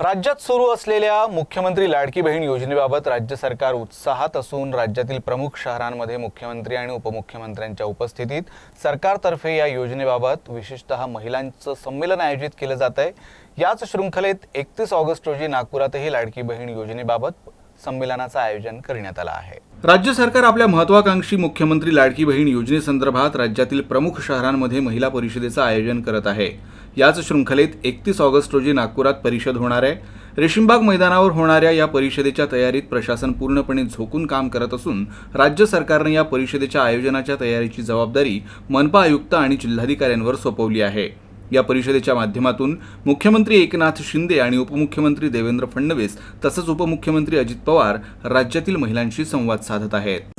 राज्यात सुरू असलेल्या मुख्यमंत्री लाडकी बहीण योजनेबाबत राज्य सरकार उत्साहात असून राज्यातील प्रमुख शहरांमध्ये मुख्यमंत्री आणि उपमुख्यमंत्र्यांच्या उपस्थितीत सरकारतर्फे या योजनेबाबत विशेषतः महिलांचं संमेलन आयोजित केलं जात आहे. याच शृंखलेत एकतीस ऑगस्ट रोजी नागपुरातही लाडकी बहीण योजनेबाबत संमेलनाचं आयोजन करण्यात आलं आहे. राज्य सरकार आपल्या महत्वाकांक्षी मुख्यमंत्री लाडकी बहीण योजनेसंदर्भात राज्यातील प्रमुख शहरांमध्ये महिला परिषदेचं आयोजन करत आहे. याच शृंखलेत एकतीस ऑगस्ट रोजी नागपुरात परिषद होणार आहे. रेशीमबाग मैदानावर होणाऱ्या या परिषदेच्या तयारीत प्रशासन पूर्णपणे झोकून काम करत असून राज्य सरकारने या परिषदेच्या आयोजनाच्या तयारीची जबाबदारी मनपा आयुक्त आणि जिल्हाधिकाऱ्यांवर सोपवली आहे. या परिषदेच्या माध्यमातून मुख्यमंत्री एकनाथ शिंदे आणि उपमुख्यमंत्री देवेंद्र फडणवीस तसंच उपमुख्यमंत्री अजित पवार राज्यातील महिलांशी संवाद साधत आहेत.